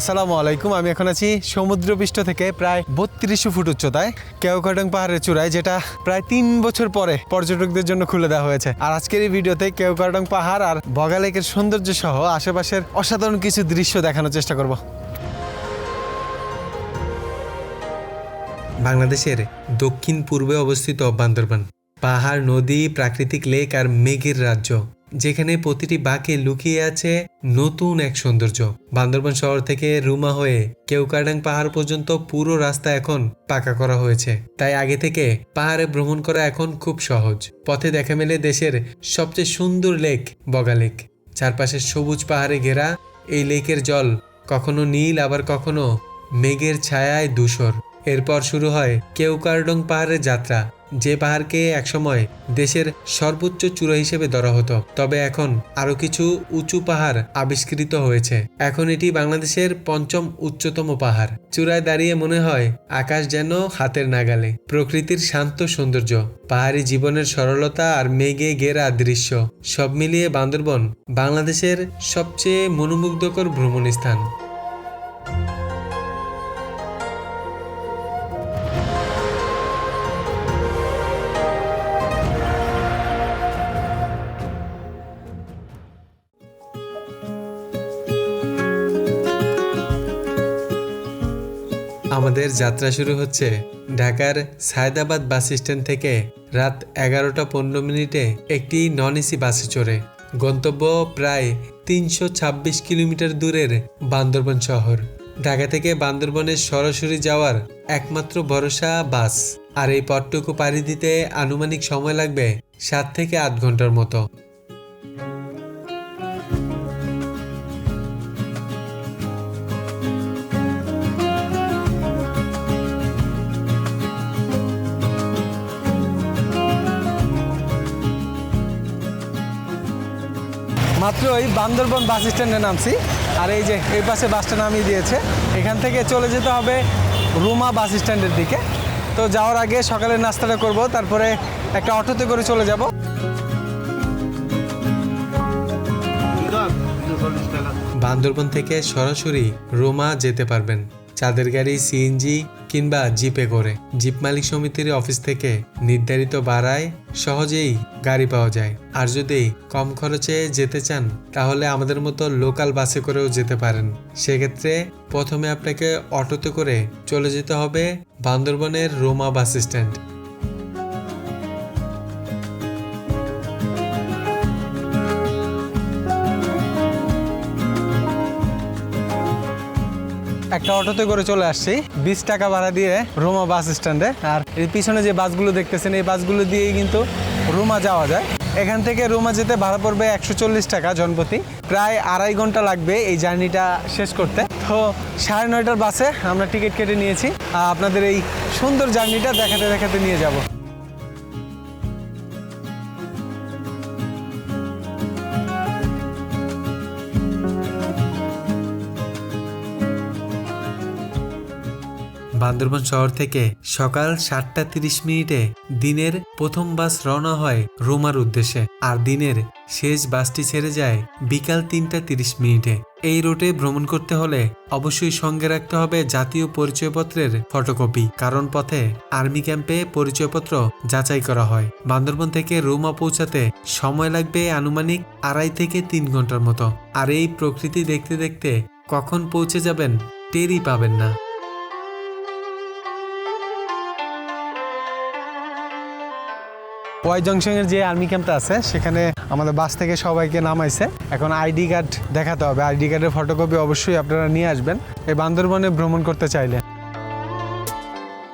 আসসালামু আলাইকুম। আমি এখন আছি সমুদ্রপৃষ্ঠ থেকে প্রায় বত্রিশশো ফুট উচ্চতায়, কেওকাটং পাহাড়ের চূড়ায়, যেটা প্রায় তিন বছর পরে পর্যটকদের জন্য খুলে দেওয়া হয়েছে। আর আজকের এই ভিডিওতে কেওকাটং পাহাড় আর বগালেকের সৌন্দর্য সহ আশেপাশের অসাধারণ কিছু দৃশ্য দেখানোর চেষ্টা করব। বাংলাদেশের দক্ষিণ পূর্বে অবস্থিত বান্দরবান পাহাড়, নদী, প্রাকৃতিক লেক আর মেঘের রাজ্য। যেখানে প্রতিটি বাঁকে লুকিয়ে আছে নতুন এক সৌন্দর্য। বান্দরবান শহর থেকে রুমা হয়ে কেউকাডাং পাহাড় পর্যন্ত পুরো রাস্তা এখন পাকা করা হয়েছে। তাই আগে থেকে পাহাড়ে ভ্রমণ করা এখন খুব সহজ। পথে দেখা মেলে দেশের সবচেয়ে সুন্দর লেক বগা লেক চারপাশে সবুজ পাহাড়ে ঘেরা এই লেকের জল কখনো নীল, আবার কখনো মেঘের ছায়ায় ধূসর। এরপর শুরু হয় কেউকারডং পাহাড়ের যাত্রা। যে পাহাড়কে একসময় দেশের সর্বোচ্চ চূড়া হিসেবে ধরা হতো। তবে এখন আরও কিছু উঁচু পাহাড় আবিষ্কৃত হয়েছে। এখন এটি বাংলাদেশের পঞ্চম উচ্চতম পাহাড়। চূড়ায় দাঁড়িয়ে মনে হয় আকাশ যেন হাতের নাগালে। প্রকৃতির শান্ত সৌন্দর্য, পাহাড়ি জীবনের সরলতা আর মেঘে ঘেরা দৃশ্য, সব মিলিয়ে বান্দরবন বাংলাদেশের সবচেয়ে মনোমুগ্ধকর ভ্রমণ স্থান আমাদের যাত্রা শুরু হচ্ছে। ঢাকার সায়দাবাদ বাস স্ট্যান্ড থেকে রাত এগারোটা পনেরো মিনিটে একটি নন এসি বাসে চড়ে। গন্তব্য প্রায় তিনশো ছাব্বিশ কিলোমিটার দূরের বান্দরবন শহর। ঢাকা থেকে বান্দরবনে সরাসরি যাওয়ার একমাত্র ভরসা বাস। আর এই পথটুকু পাড়ি দিতে আনুমানিক সময় লাগবে সাত থেকে আট ঘণ্টার মতো। ওই বান্দরবন বাস স্ট্যান্ডে নামছি। আর এই যে, এই পাশে বাসটা নামিয়ে দিয়েছে। এখান থেকে চলে যেতে হবে রুমা বাস স্ট্যান্ডের দিকে। তো যাওয়ার আগে সকালের নাস্তাটা করব, তারপরে একটা অটোতে করে চলে যাব। বান্দরবন থেকে সরাসরি রোমা যেতে পারবেন। চাঁদের গাড়ি সিএনজি কিংবা জিপে করে। জিপ মালিক সমিতির অফিস থেকে নির্ধারিত বাড়ায় সহজেই গাড়ি পাওয়া যায়। আর যদি কম খরচে যেতে চান, তাহলে আমাদের মতো লোকাল বাসে করেও যেতে পারেন। সেক্ষেত্রে প্রথমে আপনাকে অটোতে করে চলে যেতে হবে বান্দরবনের রোমা বাস স্ট্যান্ড। একটা অটোতে করে চলে আসছি। বিশ টাকা ভাড়া দিয়ে রোমা বাস স্ট্যান্ডে। আর এর পিছনে যে বাসগুলো দেখতেছেন, এই বাসগুলো দিয়েই কিন্তু রোমা যাওয়া যায়। এখান থেকে রোমা যেতে ভাড়া পড়বে একশো চল্লিশ টাকা জনপ্রতি। প্রায় আড়াই ঘণ্টা লাগবে এই জার্নিটা শেষ করতে। তো সাড়ে নয়টার বাসে আমরা টিকিট কেটে নিয়েছি। আপনাদের এই সুন্দর জার্নিটা দেখাতে দেখাতে নিয়ে যাব। বান্দরবান শহর থেকে সকাল সাতটা তিরিশ মিনিটে দিনের প্রথম বাস রওনা হয় রোমার উদ্দেশ্যে, আর দিনের শেষ বাসটি ছেড়ে যায় বিকাল তিনটা তিরিশ মিনিটে। এই রুটে ভ্রমণ করতে হলে অবশ্যই সঙ্গে রাখতে হবে জাতীয় পরিচয়পত্রের ফটোকপি, কারণ পথে আর্মি ক্যাম্পে পরিচয়পত্র যাচাই করা হয়। বান্দরবন থেকে রোমা পৌঁছাতে সময় লাগবে আনুমানিক আড়াই থেকে তিন ঘণ্টার মতো, আর এই প্রকৃতি দেখতে দেখতে কখন পৌঁছে যাবেন টেরই পাবেন না। ওয়াই জংশনের যে আর্মি ক্যাম্পটা আছে সেখানে আমাদের বাস থেকে সবাইকে নামাইছে। এখন আইডি কার্ড দেখাতে হবে। আইডি কার্ডের ফটোকপি অবশ্যই আপনারা নিয়ে আসবেন। এই বান্দরবনে ভ্রমণ করতে চাইলে।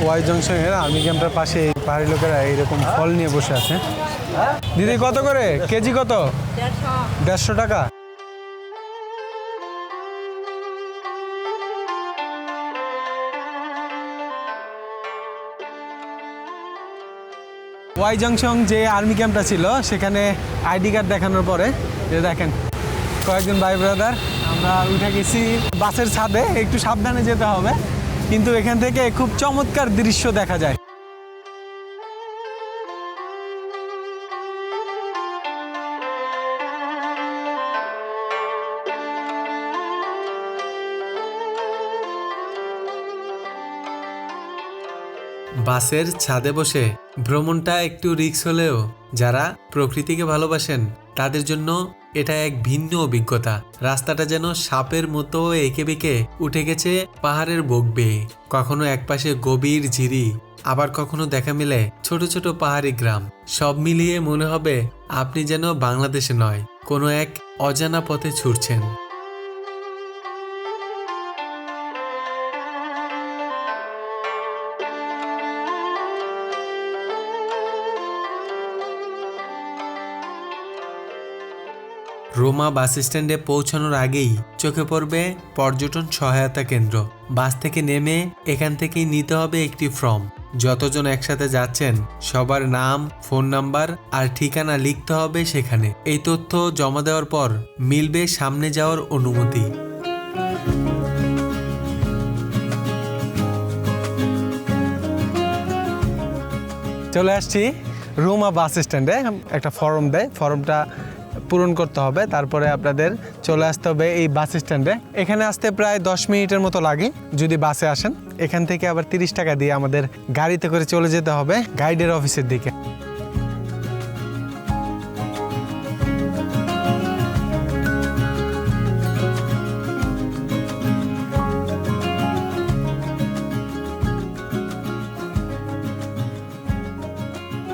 ওয়াই জংশনের আর্মি ক্যাম্পটার পাশে পাহাড়ি লোকেরা এইরকম ফল নিয়ে বসে আছে। দিদি কত করে? কেজি কত? দেড়শো টাকা? ওয়াই জংশন যে আর্মি ক্যাম্পটা ছিল, সেখানে আইডি কার্ড দেখানোর পরে যে দেখেন, কয়েকজন ভাই ব্রাদার, আমরা উঠে গেছি বাসের ছাদে, একটু সাবধানে যেতে হবে। কিন্তু এখান থেকে খুব চমৎকার দৃশ্য দেখা যায়। বাসের ছাদে বসে ভ্রমণটা একটু রিক্স হলেও যারা প্রকৃতিকে ভালোবাসেন, তাদের জন্য এটা এক ভিন্ন অভিজ্ঞতা। রাস্তাটা যেন সাপের মতো এঁকে বেঁকে উঠে গেছে পাহাড়ের বুক বেয়ে। কখনো একপাশে গভীর ঝিরি, আবার কখনো দেখা মিলে ছোট ছোট পাহাড়ি গ্রাম। সব মিলিয়ে মনে হবে আপনি যেন বাংলাদেশে নয়, কোনো এক অজানা পথে ছুটছেন। রোমা বাস স্ট্যান্ডে পৌঁছানোর আগেই চোখে পড়বে পর্যটন সহায়তা কেন্দ্র। বাস থেকে নেমে এখান থেকেই নিতে হবে একটি ফর্ম। যতজন একসাথে যাচ্ছেন, সবার নাম, ফোন নাম্বার আর ঠিকানা লিখতে হবে সেখানে। এই তথ্য জমা দেওয়ার পর মিলবে সামনে যাওয়ার অনুমতি। চলে আসছি রুমা বাস স্ট্যান্ডে। একটা ফর্ম দেয়। ফর্মটা পূরণ করতে হবে, তারপরে আপনাদের চলে আসতে হবে এই বাস স্ট্যান্ডে। এখানে আসতে প্রায় দশ মিনিটের মতো লাগে, যদি বাসে আসেন। এখান থেকে আবার তিরিশ টাকা দিয়ে আমাদের গাড়িতে করে চলে যেতে হবে গাইডের অফিসের দিকে।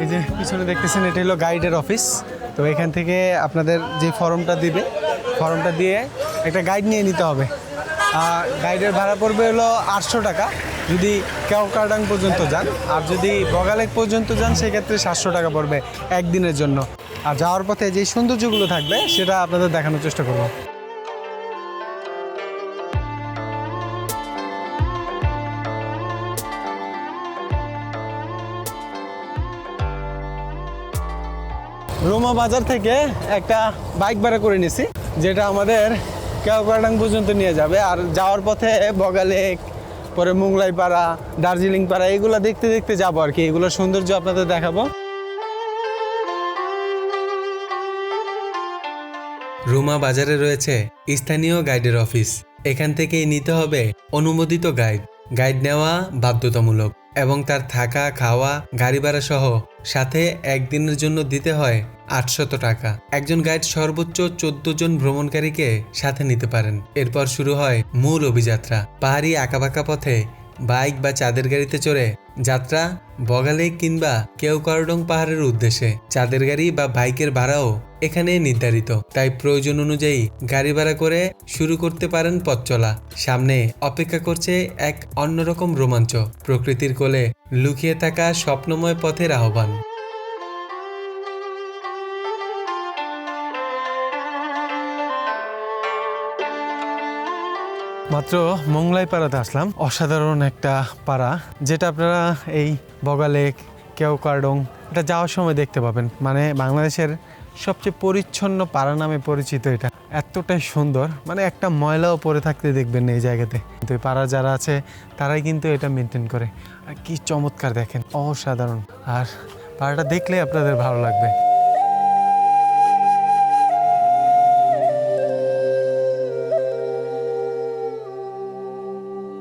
এই যে পিছনে দেখতেছেন, এটা হলো গাইডের অফিস। তো এখান থেকে আপনাদের যে ফর্মটা দিবে, ফর্মটা দিয়ে একটা গাইড নিয়ে নিতে হবে। আর গাইডের ভাড়া পড়বে হলো আটশো টাকা। যদি কেওকাডাং পর্যন্ত যান, আর যদি বগালেক পর্যন্ত যান, সেক্ষেত্রে সাতশো টাকা পড়বে একদিনের জন্য। আর যাওয়ার পথে যে সৌন্দর্যগুলো থাকবে, সেটা আপনাদের দেখানোর চেষ্টা করব। রোমা বাজার থেকে একটা বাইক ভাড়া করে নিছি, যেটা আমাদের কেওকাডাং পর্যন্ত নিয়ে যাবে। আর যাওয়ার পথে বগালেক পরে মুংলাই পাড়া দার্জিলিং পাড়া এগুলো দেখতে দেখতে যাব আর কি। এগুলোর সৌন্দর্য আপনাদের দেখাবো। রুমা বাজারে রয়েছে স্থানীয় গাইডের অফিস। এখান থেকেই নিতে হবে অনুমোদিত গাইড। গাইড নেওয়া বাধ্যতামূলক। এবং তার থাকা, খাওয়া, গাড়ি ভাড়া সহ সাথে একদিনের জন্য দিতে হয় আটশত টাকা। একজন গাইড সর্বোচ্চ চোদ্দ জন ভ্রমণকারীকে সাথে নিতে পারেন। এরপর শুরু হয় মূল অভিযাত্রা। পাহাড়ি আঁকাবাঁকা পথে বাইক বা চাঁদের গাড়িতে চড়ে যাত্রা, বগালে কিংবা কেওকারডং পাহাড়ের উদ্দেশ্যে। চাঁদের গাড়ি বা বাইকের ভাড়াও এখানে নির্ধারিত। তাই প্রয়োজন অনুযায়ী গাড়ি ভাড়া করে শুরু করতে পারেন পথ চলা। সামনে অপেক্ষা করছে এক অন্যরকম রোমাঞ্চ। প্রকৃতির কোলে লুকিয়ে থাকা স্বপ্নময় পথের আহ্বান। মাত্র মোংলাই পাড়াতে আসলাম। অসাধারণ একটা পাড়া, যেটা আপনারা এই বগালেক, কেওকারডং, এটা যাওয়ার সময় দেখতে পাবেন। মানে বাংলাদেশের সবচেয়ে পরিচ্ছন্ন পাড়া নামে পরিচিত এটা। এতটাই সুন্দর। মানে একটা ময়লাও পরে থাকতে দেখবেন এই জায়গাতে। কিন্তু পাড়া যারা আছে, তারাই কিন্তু এটা মেনটেন করে। আর কি চমৎকার দেখেন, অসাধারণ। আর পাড়াটা দেখলে আপনাদের ভালো লাগবে।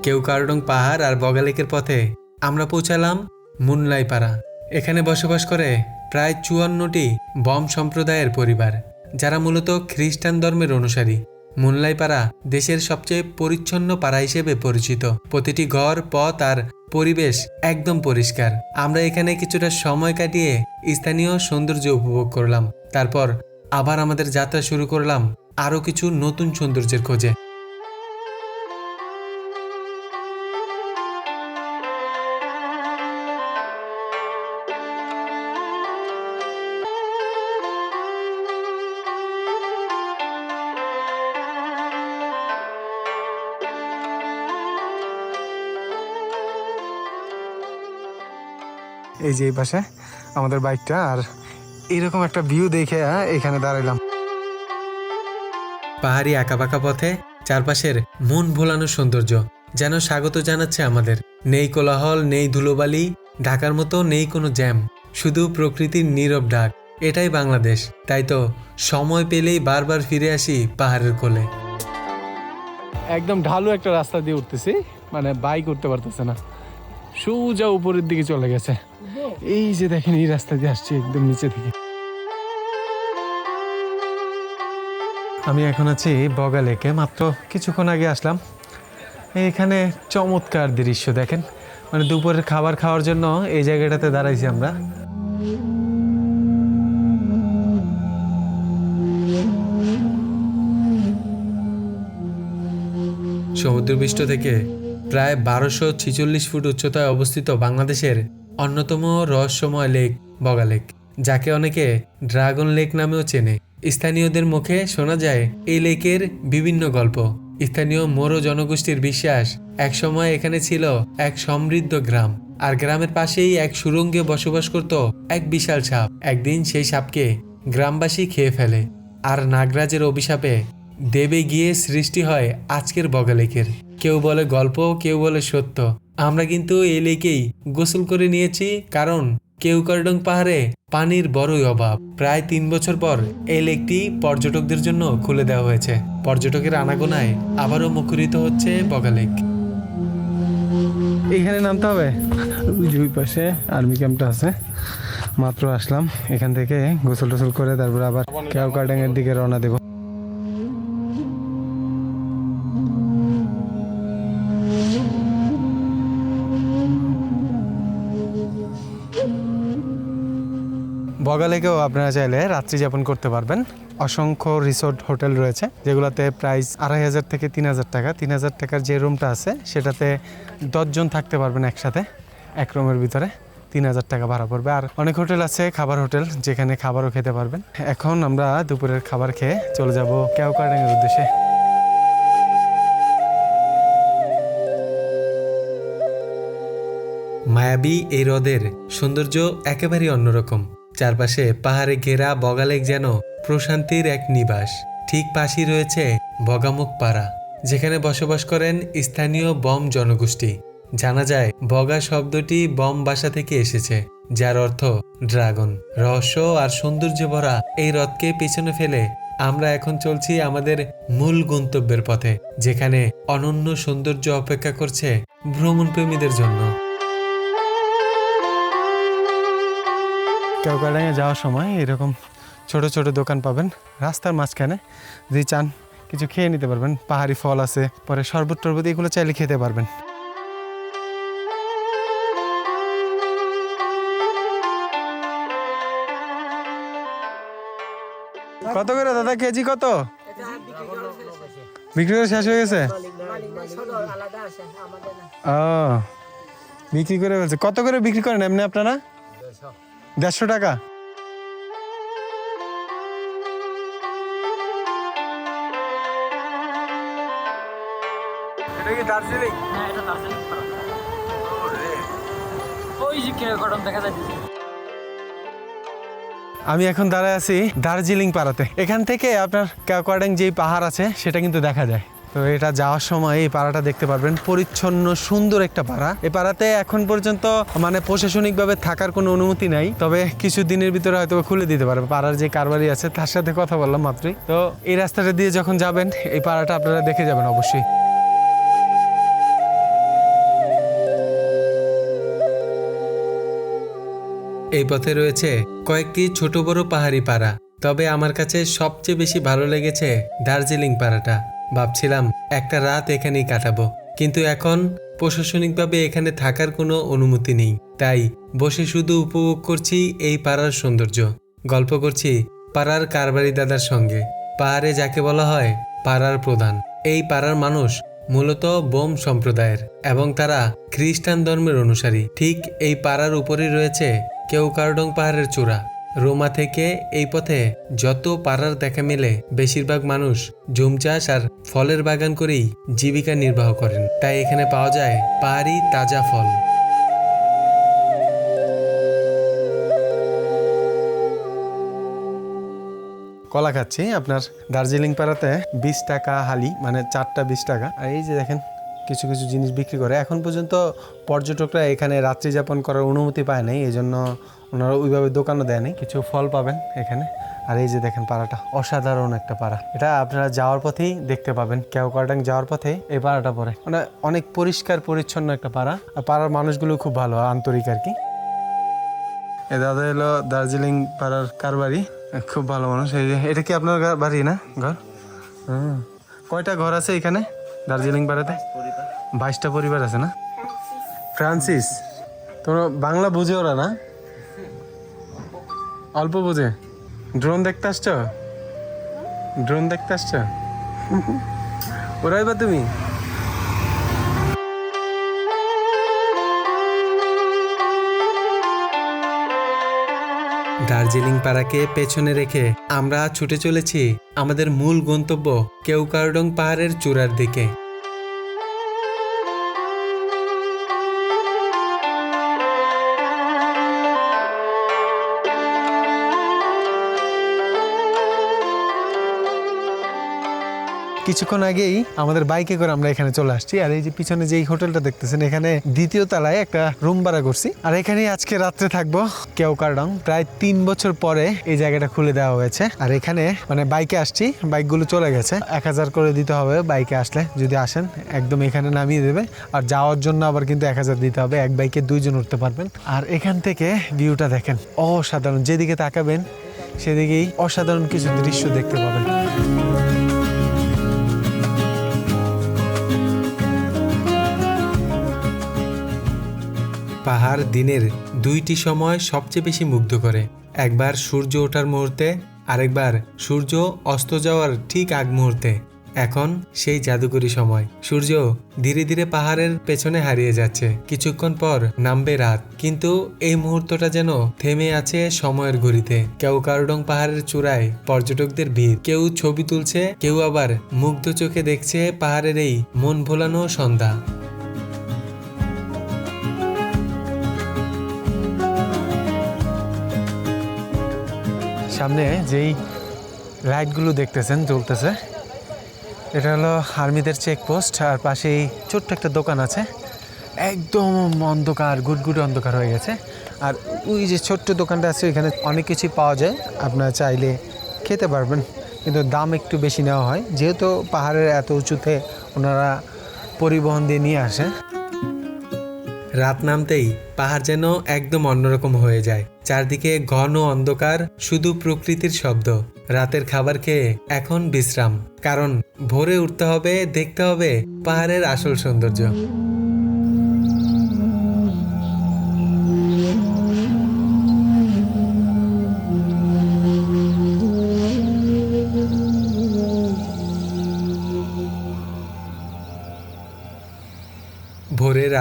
কেউকারডং পাহাড় আর বগালেকের পথে আমরা পৌঁছালাম মুনলাই পাড়া। এখানে বসবাস করে প্রায় চুয়ান্নটি বম সম্প্রদায়ের পরিবার, যারা মূলত খ্রিস্টান ধর্মের অনুসারী। মুনলাই পাড়া দেশের সবচেয়ে পরিচ্ছন্ন পাড়া হিসেবে পরিচিত। প্রতিটি ঘর, পথ আর পরিবেশ একদম পরিষ্কার। আমরা এখানে কিছুটা সময় কাটিয়ে স্থানীয় সৌন্দর্য উপভোগ করলাম। তারপর আবার আমাদের যাত্রা শুরু করলাম আরও কিছু নতুন সৌন্দর্যের খোঁজে। এই যে এই পাশে আমাদের বাইকটা আর এরকম একটা ভিউ দেখে এখানে দাঁড়াইলাম। পাহাড়ি আঁকাবাঁকা পথে চারপাশের মন ভোলানো সৌন্দর্য যেন স্বাগত জানাচ্ছে আমাদের। নেই কোলাহল নেই ধুলোবালি ঢাকার মতো নেই কোনো জ্যাম শুধু প্রকৃতির নীরব ডাক। এটাই বাংলাদেশ তাই তো সময় পেলেই বারবার ফিরে আসি পাহাড়ের কোলে। একদম ঢালু একটা রাস্তা দিয়ে উঠতেছি মানে বাইক উঠতে পারতেছে না। সোজা উপরের দিকে চলে গেছে। এই যে দেখেন, এই রাস্তা দিয়ে আসছি একদম নিচে থেকে। আমি এখন আছি বগা লেকে, মাত্র কিছুক্ষণ আগে আসলাম। এখানে চমৎকার দৃশ্য দেখেন। মানে দুপুরের খাবার খাওয়ার জন্য এই জায়গাটাতে দাঁড়াইছি আমরা। সমুদ্রপৃষ্ঠ থেকে প্রায় বারোশো ছিচল্লিশ ফুট উচ্চতায় অবস্থিত বাংলাদেশের অন্যতম রহস্যময় লেক বগা লেক, যাকে অনেকে ড্রাগন লেক নামেও চেনে। স্থানীয়দের মুখে শোনা যায় এই লেকের বিভিন্ন গল্প। স্থানীয় মোরো জনগোষ্ঠীর বিশ্বাস একসময় এখানে ছিল এক সমৃদ্ধ গ্রাম, আর গ্রামের পাশেই এক সুরঙ্গে বসবাস করত এক বিশাল সাপ। একদিন সেই সাপকে গ্রামবাসী খেয়ে ফেলে, আর নাগরাজের অভিশাপে দেবে গিয়ে সৃষ্টি হয় আজকের বগালেকের কেউ বলে গল্প, কেউ বলে সত্য। আমরা কিন্তু এই লেকেই গোসল করে নিয়েছি, কারণ কেউকারডং পাহাড়ে পানির বড়ই অভাব। প্রায় তিন বছর পর এই লেকটি পর্যটকদের জন্য খুলে দেওয়া হয়েছে। পর্যটকের আনাগোনায় আবারও মুখরিত হচ্ছে বগালেক এখানে নামতে হবে। ওই পাশে আর্মি ক্যাম্পটা আছে। মাত্র আসলাম। এখান থেকে গোসল টোসল করে তারপর আবার কেউ কার্ডাঙ্গের দিকে রওনা দেব। বগালেকেও আপনারা চাইলে রাত্রি যাপন করতে পারবেন। অসংখ্য রিসোর্ট, হোটেল রয়েছে, যেগুলোতে প্রাইস আড়াই হাজার থেকে তিন হাজার টাকা। তিন হাজার টাকার যে রুমটা আছে, সেটাতে দশজন থাকতে পারবেন একসাথে, এক রুমের ভিতরে। তিন হাজার টাকা ভাড়া পড়বে। আর অনেক হোটেল আছে, খাবার হোটেল, যেখানে খাবারও খেতে পারবেন। এখন আমরা দুপুরের খাবার খেয়ে চলে যাব কেওকাডাঙ্গের উদ্দেশ্যে। মায়াবী এই হ্রদের সৌন্দর্য একেবারেই অন্যরকম। চারপাশে পাহাড়ে ঘেরা বগালেক যেন প্রশান্তির এক নিবাস। ঠিক পাশেই রয়েছে বগামুখ পাড়া যেখানে বসবাস করেন স্থানীয় বম জনগোষ্ঠী। জানা যায়, বগা শব্দটি বম বাসা থেকে এসেছে, যার অর্থ ড্রাগন। রহস্য আর সৌন্দর্য ভরা এই হ্রদকে পেছনে ফেলে আমরা এখন চলছি আমাদের মূল গন্তব্যের পথে, যেখানে অনন্য সৌন্দর্য অপেক্ষা করছে ভ্রমণপ্রেমীদের জন্য। কেওকাডাঙ্গে যাওয়ার সময় এরকম ছোট ছোট দোকান পাবেন। রাস্তার মাঝখানে যদি চান, কিছু খেয়ে নিতে পারবেন। পাহাড়ি ফল আছে, পরে শরবত টরবত এগুলো চাইলে খেতে পারবেন। কত করে দাদা? কেজি কত? বিক্রি করে শেষ হয়ে গেছে? ও, বিক্রি করে ফেলছে। কত করে বিক্রি করেন এমনি আপনারা? দেড়শো টাকা? এটা কি দার্জিলিং? হ্যাঁ এটা দার্জিলিং। ওই যে কেউ দেখা যাচ্ছে আমি এখন দাঁড়ায় আছি দার্জিলিং পাড়াতে। এখান থেকে আপনার ক্যাকোয়াডাং যেই পাহাড় আছে সেটা কিন্তু দেখা যায়। তো এটা যাওয়ার সময় এই পাড়াটা দেখতে পারবেন। পরিচ্ছন্ন, সুন্দর একটা পাড়া। এই পাড়াতে এখন পর্যন্ত মানে প্রশাসনিকভাবে থাকার কোনো অনুমতি নাই। তবে কিছু দিনের ভিতরে হয়তো খুলে দিতে পারবে। পাড়ার যে কারবারি আছে, তার সাথে কথা বললাম মাত্রই। তো এই রাস্তাটা দিয়ে যখন যাবেন, এই পাড়াটা আপনারা দেখে যাবেন অবশ্যই। এই পথে রয়েছে কয়েকটি ছোট বড় পাহাড়ি পাড়া। তবে আমার কাছে সবচেয়ে বেশি ভালো লেগেছে দার্জিলিং পাড়াটা। ভাবছিলাম, একটা রাত এখানেই কাটাবো। কিন্তু এখন প্রশাসনিকভাবে এখানে থাকার কোনো অনুমতি নেই। তাই বসে শুধু উপভোগ করছি এই পাড়ার সৌন্দর্য। গল্প করছি পাড়ার কারবারি দাদার সঙ্গে। পাহাড়ে যাকে বলা হয় পাড়ার প্রধান। এই পাড়ার মানুষ মূলত বোম সম্প্রদায়ের এবং তারা খ্রিস্টান ধর্মের অনুসারী। ঠিক এই পাড়ার উপরেই রয়েছে কেউকারডং পাহাড়ের চূড়া। রোমা থেকে এই পথে যত পাড়ার দেখা মেলে, বেশিরভাগ মানুষ জুম চাষ আর ফলের বাগান করেই জীবিকা নির্বাহ করেন। তাই এখানে পাওয়া যায় পাহাড়ি তাজা ফল। কলা খাচ্ছি আপনার দার্জিলিং পাড়াতে বিশ টাকা হালি মানে চারটা বিশ টাকা। আর এই যে দেখেন কিছু কিছু জিনিস বিক্রি করে। এখন পর্যন্ত পর্যটকরা এখানে রাত্রি যাপন করার অনুমতি পায় নাই এই জন্য ওনারা ওইভাবে দোকানও দেয় নাই। কিছু ফল পাবেন এখানে। আর এই যে দেখেন পাড়াটা, অসাধারণ একটা পাড়া। এটা আপনারা যাওয়ার পথেই দেখতে পাবেন। কেওকাটাং যাওয়ার পথে এই পাড়াটা পড়ে। মানে অনেক পরিষ্কার, পরিচ্ছন্ন একটা পাড়া। আর পাড়ার মানুষগুলো খুব ভালো, আন্তরিক আর কি। এ দাদা এলো দার্জিলিং পাড়ার কারবারি। খুব ভালো মানুষ। এই যে, এটা কি আপনার বাড়ি না? ঘর? হুম। কয়টা ঘর আছে এখানে? দার্জিলিং পাড়াতে বাইশটা পরিবার আছে না? ফ্রান্সিস। তোমরা বাংলা বুঝে ওরা না? অল্প বুঝে। ড্রোন দেখতে আসছ? ড্রোন দেখতে আসছ? ওরাই বা তুমি? দার্জিলিং পাড়াকে পেছনে রেখে আমরা ছুটে চলেছি আমাদের মূল গন্তব্য কেউকারডং পাহাড়ের চূড়ার দিকে। কিছুক্ষণ আগেই আমাদের বাইকে করে আমরা এখানে চলে আসছি, আর এই যে পিছনে যে এই হোটেলটা দেখতেছেন, এখানে দ্বিতীয় তলায় একটা রুম ভাড়া করছি। আর এখানেই আজকে রাত্রে থাকব কেওকারডং প্রায় তিন বছর পরে এই জায়গাটা খুলে দেওয়া হয়েছে। আর এখানে মানে বাইকে আসছি, বাইকগুলো চলে গেছে। এক হাজার করে দিতে হবে বাইকে আসলে, যদি আসেন একদম এখানে নামিয়ে দেবে। আর যাওয়ার জন্য আবার কিন্তু এক হাজার দিতে হবে, এক বাইকে দুইজন উঠতে পারবেন। আর এখান থেকে ভিউটা দেখেন, অসাধারণ। যেদিকে তাকাবেন, সেদিকেই অসাধারণ কিছু দৃশ্য দেখতে পাবেন। পাহাড় দিনের দুইটি সময় সবচেয়ে বেশি মুগ্ধ করে। একবার সূর্য ওঠার মুহূর্তে, আরেকবার সূর্য অস্ত যাওয়ার ঠিক আগ মুহূর্তে। এখন সেই জাদুকরী সময়। সূর্য ধীরে ধীরে পাহাড়ের পেছনে হারিয়ে যাচ্ছে। কিছুক্ষণ পর নামবে রাত। কিন্তু এই মুহূর্তটা যেন থেমে আছে সময়ের ঘড়িতে কেউ কারডং পাহাড়ের চূড়ায় পর্যটকদের ভিড়। কেউ ছবি তুলছে, কেউ আবার মুগ্ধ চোখে দেখছে পাহাড়ের এই মন ভোলানো সন্ধ্যা। সামনে যেই লাইটগুলো দেখতেছেন, জ্বলতেছে, এটা হলো আর্মিদের চেকপোস্ট আর পাশেই ছোট্ট একটা দোকান আছে। একদম অন্ধকার, গুটগুট অন্ধকার হয়ে গেছে। আর ওই যে ছোট্ট দোকানটা আছে, ওইখানে অনেক কিছু পাওয়া যায়। আপনারা চাইলে খেতে পারবেন, কিন্তু দাম একটু বেশি নেওয়া হয়। যেহেতু পাহাড়ের এত উঁচুতে ওনারা পরিবহন দিয়ে নিয়ে আসে। রাত নামতেই পাহাড় যেন একদম অন্যরকম হয়ে যায়। চারদিকে ঘন অন্ধকার, শুধু প্রকৃতির শব্দ। রাতের খাবার খেয়ে এখন বিশ্রাম। কারণ ভোরে উঠতে হবে, দেখতে হবে পাহাড়ের আসল সৌন্দর্য।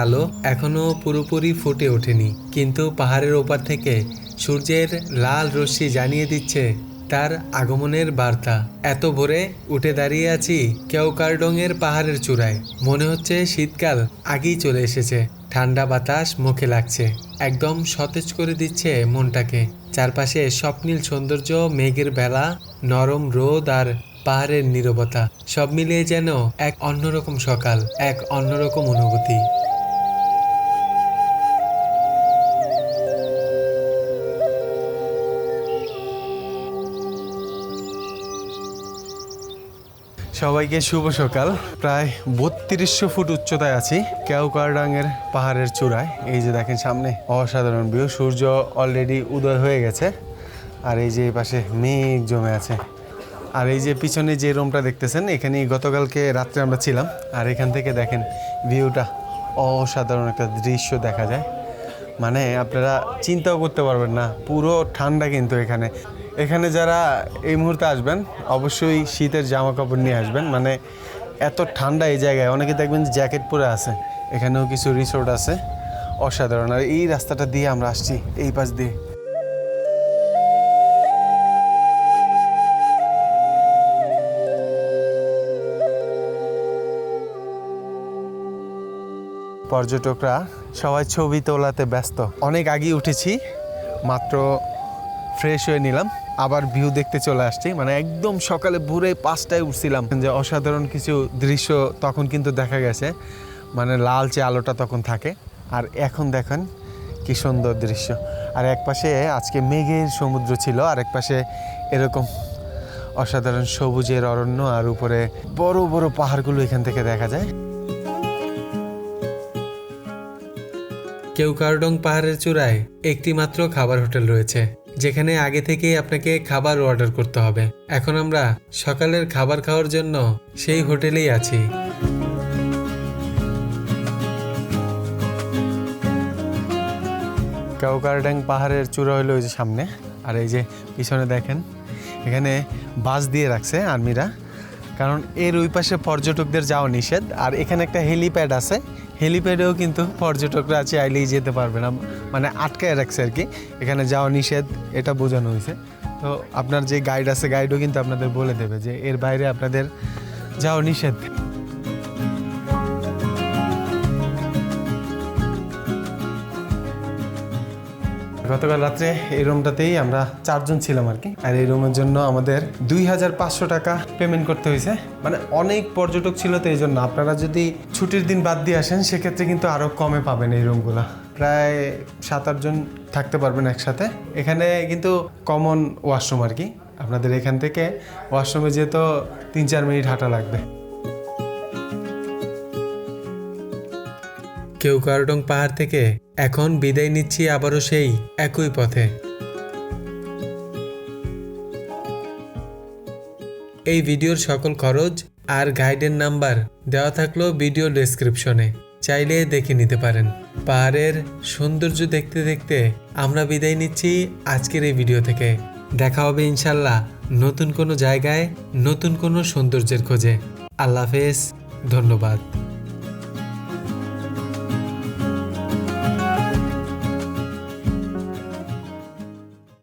আলো এখনও পুরোপুরি ফুটে ওঠেনি। কিন্তু পাহাড়ের ওপার থেকে সূর্যের লাল রশ্মি জানিয়ে দিচ্ছে তার আগমনের বার্তা। এত ভোরে উঠে দাঁড়িয়ে আছি কেওকারডংয়ের পাহাড়ের চূড়ায়। মনে হচ্ছে শীতকাল আগেই চলে এসেছে। ঠান্ডা বাতাস মুখে লাগছে। একদম সতেজ করে দিচ্ছে মনটাকে। চারপাশে স্বপ্নীল সৌন্দর্য, মেঘের বেলা, নরম রোদ আর পাহাড়ের নীরবতা। সব মিলিয়ে যেন এক অন্যরকম সকাল, এক অন্যরকম অনুভূতি। সবাইকে শুভ সকাল। প্রায় বত্রিশশো ফুট উচ্চতায় আছি, কেওকারডাঙ্গের পাহাড়ের চূড়ায়। এই যে দেখেন সামনে, অসাধারণ ভিউ সূর্য অলরেডি উদয় হয়ে গেছে। আর এই যে পাশে মেঘ জমে আছে। আর এই যে পিছনে যে রুমটা দেখতেছেন এখানে গতকালকে রাত্রে আমরা ছিলাম। আর এখান থেকে দেখেন ভিউটা অসাধারণ একটা দৃশ্য দেখা যায়। মানে আপনারা চিন্তাও করতে পারবেন না, পুরো ঠান্ডা কিন্তু এখানে। এখানে যারা এই মুহূর্তে আসবেন, অবশ্যই শীতের জামা কাপড় নিয়ে আসবেন। মানে এত ঠান্ডা এই জায়গায়, অনেকে দেখবেন জ্যাকেট পরে আছে। এখানেও কিছু রিসোর্ট আছে, অসাধারণ। আর এই রাস্তাটা দিয়ে আমরা আসছি, এই পাশ দিয়ে। পর্যটকরা সবাই ছবি তোলাতে ব্যস্ত। অনেক আগেই উঠেছি, মাত্র ফ্রেশ হয়ে নিলাম। আবার ভিউ দেখতে চলে আসছি। মানে একদম সকালে ভোরে পাঁচটায় উঠছিলাম যে অসাধারণ কিছু দৃশ্য তখন কিন্তু দেখা গেছে। মানে লালচে আলোটা তখন থাকে। আর এখন দেখেন কি সুন্দর দৃশ্য। আর এক পাশে আজকে মেঘের সমুদ্র ছিল, আর এক পাশে এরকম অসাধারণ সবুজের অরণ্য, আর উপরে বড় বড় পাহাড়গুলো এখান থেকে দেখা যায়। কেউকারডং পাহাড়ের চূড়ায় একটি মাত্র খাবার হোটেল রয়েছে। যেখানে আগে থেকেই আপনাকে খাবার অর্ডার করতে হবে। এখন আমরা সকালের খাবার খাওয়ার জন্য সেই হোটেলেই আছি। কাউকারড্যাং পাহাড়ের চূড়া হলো ওই যে সামনে। আর এই যে পিছনে দেখেন, এখানে বাস দিয়ে রাখছে আর্মিরা। কারণ এর ওই পাশে পর্যটকদের যাওয়া নিষেধ। আর এখানে একটা হেলিপ্যাড আছে। হেলিপ্যাডেও কিন্তু পর্যটকরা আছে আইলেই যেতে পারবে না। মানে আটকায় রাখছে আর কি। এখানে যাওয়া নিষেধ, এটা বোঝানো হয়েছে। তো আপনার যে গাইড আছে গাইডও কিন্তু আপনাদের বলে দেবে যে এর বাইরে আপনাদের যাওয়া নিষেধ। গতকাল রাত্রে এই রুমটাতেই আমরা চারজন ছিলাম আর কি। আর এই রুমের জন্য আমাদের দুই হাজার পাঁচশো টাকা পেমেন্ট করতে হয়েছে। মানে অনেক পর্যটক ছিল তো এই জন্য। আপনারা যদি ছুটির দিন বাদ দিয়ে আসেন, সেক্ষেত্রে কিন্তু আরও কমে পাবেন এই রুমগুলো। প্রায় সাত আটজন থাকতে পারবেন একসাথে। এখানে কিন্তু কমন ওয়াশরুম আর কি। আপনাদের এখান থেকে ওয়াশরুমে যেহেতু তিন চার মিনিট হাঁটা লাগবে। কেউকারডং পাহাড় থেকে, এখন বিদায় নিচ্ছি আবারও সেই একই পথে। এই ভিডিওর সকল খরচ আর গাইডের নাম্বার দেওয়া থাকল ভিডিও ডেসক্রিপশনে। চাইলে দেখে নিতে পারেন। পাহাড়ের সৌন্দর্য দেখতে দেখতে আমরা বিদায় নিচ্ছি আজকের এই ভিডিও থেকে। দেখা হবে ইনশাল্লাহ নতুন কোনো জায়গায়, নতুন কোনো সৌন্দর্যের খোঁজে। আল্লাহ হাফেজ, ধন্যবাদ।